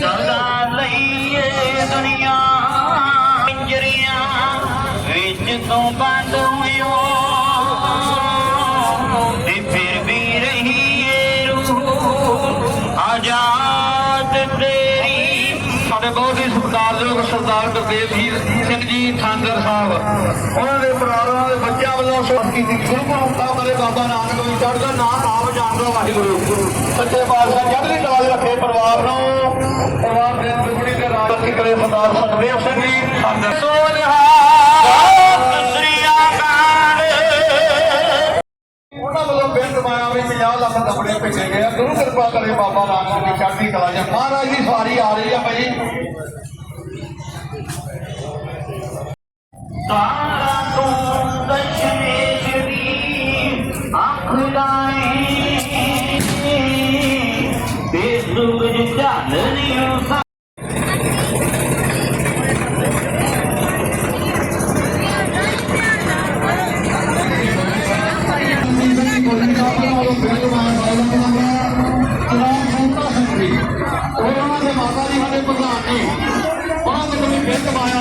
ਸਦਾ ਲਈਏ ਦੁਨੀਆ ਪਿੰਜਰੀਆਂ ਵਿੱਚ ਤੋਂ ਬੰਦ ਹੋਇਓ ਤੇ ਫਿਰ ਵੀ ਰਹੀਏ ਰੂਹ ਆਜ਼ਾਦ ਤੇਰੀ ਸਾਡੇ ਬਹੁਤ ਹੀ ਸਤਿਕਾਰਯੋਗ ਸਰਦਾਰ ਗੁਰਦੇਵ ਜੀ ਸਿੰਘ ਜੀ ਥਾਂਦਰ ਸਾਹਿਬ। ਉਹਨਾਂ ਦੇ ਬੱਚਿਆਂ ਕੀਤੀ ਗੁਰੂ ਹੰਤਾ ਮਰੇ ਬਾਬਾ ਨਾਨਕ ਵੀ ਚੜ੍ਹਦਾ ਨਾਮ ਆਪ ਜਾਣਦਾ ਵਾਹਿਗੁਰੂ। ਸੱਚੇ ਪਾਤਸ਼ਾਹ ਚੜ੍ਹਦੀ ਕਲਾ ਦੇ ਰੱਖੇ ਪਰਿਵਾਰ ਨੂੰ, ਪਰਿਵਾਰ ਦੇ ਦੁਗਣੀ ਤੇ ਰਾਜਤੀ ਕਰੇ ਸਰਦਾਰ ਸੁਖਦੇਵ ਸਿੰਘ ਜੀ। ਉਹਨਾਂ ਵੱਲੋਂ ਬਿੰਦ ਮਾਇਆ ਵੀ 50 ਲੱਖ ਕੱਪੜੇ ਭੇਜੇ ਗਏ ਆ। ਗੁਰੂ ਕਿਰਪਾ ਕਰੇ ਬਾਬਾ ਨਾਨਕ ਦੀ ਚੜ੍ਹਦੀ ਕਲਾ ਜਾਂ ਮਹਾਰਾਜ ਦੀ ਸਵਾਰੀ ਆ ਰਹੀ ਆ ਭਾਈ। ਤਾਰਾ ਤੋਂ ਤੇ ਸੂਰਜ ਚਾਨਣਿਓ ਸਾ ਉਹਨਾਂ ਦੇ ਮਾਤਾ ਜੀ ਸਾਡੇ ਪ੍ਰਧਾਨ ਨੇ ਉਹਨਾਂ ਦੇ ਕੋਲ ਬਿੰਦ ਮਾਇਆ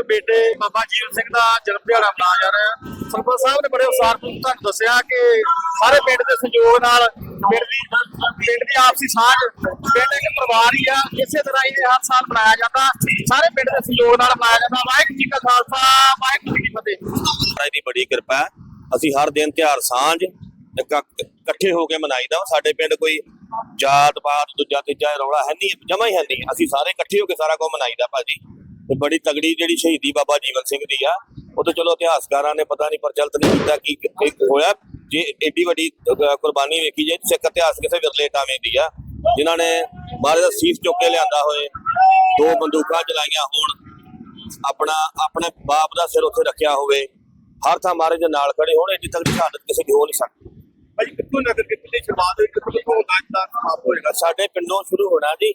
ਦੇ ਬੇਟੇ, ਬਾਬਾ ਜੀਵਨ ਸਿੰਘ ਦਾ ਜਨਮ ਦਿਹਾੜਾ ਮਨਾਇਆ ਜਾ ਰਿਹਾ। ਹੈ ਸਰਪੰਚ ਸਾਹਿਬ ਨੇ ਬੜੇ ਉਸਾਰ ਤੁਹਾਨੂੰ ਦੱਸਿਆ ਕਿ ਸਾਰੇ ਪਿੰਡ ਦੇ ਸਹਿਯੋਗ ਨਾਲ ਪਿੰਡ ਦੀ ਪਿੰਡ ਦੀ ਆਪਸੀ ਸਾਂਝ, ਪਿੰਡ ਇੱਕ ਪਰਿਵਾਰ ਹੀ ਆ, ਇਸੇ ਤਰ੍ਹਾਂ ਹੀ ਹਰ ਸਾਲ ਮਨਾਇਆ ਜਾਂਦਾ। ਸਾਰੇ ਪਿੰਡ ਦੇ ਸਹਿਯੋਗ ਨਾਲ ਮਨਾਇਆ ਜਾਂਦਾ। ਵਾਹਿਗੁਰੂ ਜੀ ਕਾ ਖਾਲਸਾ, ਵਾਹਿਗੁਰੂ ਜੀ ਕੀ ਫਤਿਹ। ਮਹਾਰਾਜ ਦੀ ਬੜੀ ਕਿਰਪਾ ਅਸੀਂ ਹਰ ਦਿਨ ਤਿਉਹਾਰ ਸਾਂਝ ਇਕੱਠੇ ਹੋ ਕੇ ਮਨਾਈਦਾ ਵਾ। ਸਾਡੇ ਪਿੰਡ ਕੋਈ ਜਾਤ ਪਾਤ ਦੂਜਾ ਤੀਜਾ ਰੌਲਾ ਹੈ ਨਹੀਂ, ਜਮਾ ਹੀ ਹੈ ਨਹੀਂ। ਅਸੀਂ ਸਾਰੇ ਇਕੱਠੇ ਹੋ ਕੇ ਸਾਰਾ ਕੁਝ ਮਨਾਈਦਾ ਭਾਜੀ। ਤੇ ਬੜੀ ਤਗੜੀ ਜਿਹੜੀ ਸ਼ਹੀਦੀ ਬਾਬਾ ਜੀਵਨ ਸਿੰਘ ਦੀ ਆ ਉਹ ਤਾਂ ਚਲੋ ਇਤਿਹਾਸਕਾਰਾਂ ਨੇ ਪਤਾ ਨਹੀਂ ਪ੍ਰਚਲਿਤ ਨਹੀਂ ਕੀਤਾ ਕੀ ਕੀ ਹੋਇਆ। ਜੇ ਏਡੀ ਵੱਡੀ ਕੁਰਬਾਨੀ ਵੇਖੀ ਜਾਏ ਸਿੱਖ ਇਤਿਹਾਸ ਕਿਸੇ ਵਿਰਲੇ ਟਾਵੇਂ ਦੀ ਆ ਜਿਨ੍ਹਾਂ ਨੇ ਮਹਾਰਾਜ ਦਾ ਸੀਸ ਚੁੱਕ ਕੇ ਲਿਆਂਦਾ ਹੋਏ ਦੋ ਬੰਦੂਕਾਂ ਚਲਾਈਆਂ ਹੋਣ ਆਪਣਾ ਆਪਣੇ ਬਾਪ ਦਾ ਸਿਰ ਉੱਥੇ ਰੱਖਿਆ ਹੋਵੇ ਹਰ ਥਾਂ ਮਹਾਰਾਜ ਦੇ ਨਾਲ ਖੜੇ ਹੋਣ ਏਡੀ ਤੱਕ ਸ਼ਹਾਦਤ ਕਿਸੇ ਦੀ ਹੋ ਨਹੀਂ ਸਕਦੀ। ਭਾਈ ਕਿੱਥੋਂ ਨਗਰ ਕਿੱਥੇ ਸ਼ੁਰੂਆਤ ਹੋਈ ਕਿੱਥੋਂ ਹੋਣਾ ਦਾ ਸਮਾਪਤ ਹੋਏਗਾ ਸਾਡੇ ਪਿੰਡੋਂ ਸ਼ੁਰੂ ਹੋਣਾ ਜੀ।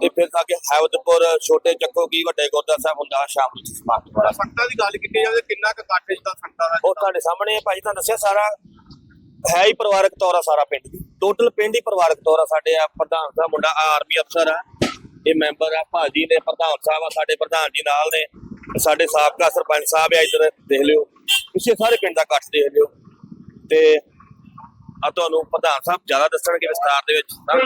ਤੇ ਫਿਰ ਅੱਗੇ ਹੈਵਦਪੁਰ ਛੋਟੇ ਚੱਕੋ ਕੀ ਵੱਡੇ ਗੁਰਦਾ ਸਾਹਿਬ ਹੁੰਦਾ ਸ਼ਾਮ ਨੂੰ ਸਮਾਪਤ ਹੋਣਾ ਸੰਗਤਾਂ ਦੀ ਗੱਲ ਕੀਤੀ ਜਾਵੇ ਕਿੰਨਾ ਕੁ ਇਕੱਠ ਜਿੱਦਾਂ ਸੰਗਤਾਂ ਦਾ ਉਹ ਤੁਹਾਡੇ ਸਾਹਮਣੇ ਭਾਜੀ ਤੁਹਾਨੂੰ ਦੱਸਿਆ ਸਾਰਾ ਹੈ ਹੀ ਪਰਿਵਾਰਕ ਤੌਰ ਆ ਸਾਰਾ ਪਿੰਡ ਦੀ। ਟੋਟਲ ਪਿੰਡ ਹੀ ਪਰਿਵਾਰਕ ਤੌਰ ਆ ਸਾਡੇ ਆ ਪ੍ਰਧਾਨ ਸਾਹਿਬ ਮੁੰਡਾ ਆਰਮੀ ਅਫਸਰ ਆ ਇਹ ਮੈਂਬਰ ਆ ਭਾਜੀ ਨੇ ਪ੍ਰਧਾਨ ਸਾਹਿਬ ਆ ਸਾਡੇ ਪ੍ਰਧਾਨ ਜੀ ਨਾਲ ਨੇ ਸਾਡੇ ਸਾਬਕਾ ਸਰਪੰਚ ਸਾਹਿਬ ਆ ਇੱਧਰ ਦੇਖ ਲਿਓ। ਪਿੱਛੇ ਸਾਰੇ ਪਿੰਡ ਦਾ ਇਕੱਠ ਦੇਖ ਲਿਓ। ਤੇ ਆ ਤੁਹਾਨੂੰ ਪ੍ਰਧਾਨ ਸਾਹਿਬ ਜ਼ਿਆਦਾ ਦੱਸਣਗੇ ਵਿਸਤਾਰ ਦੇ ਵਿੱਚ ਤਾਂ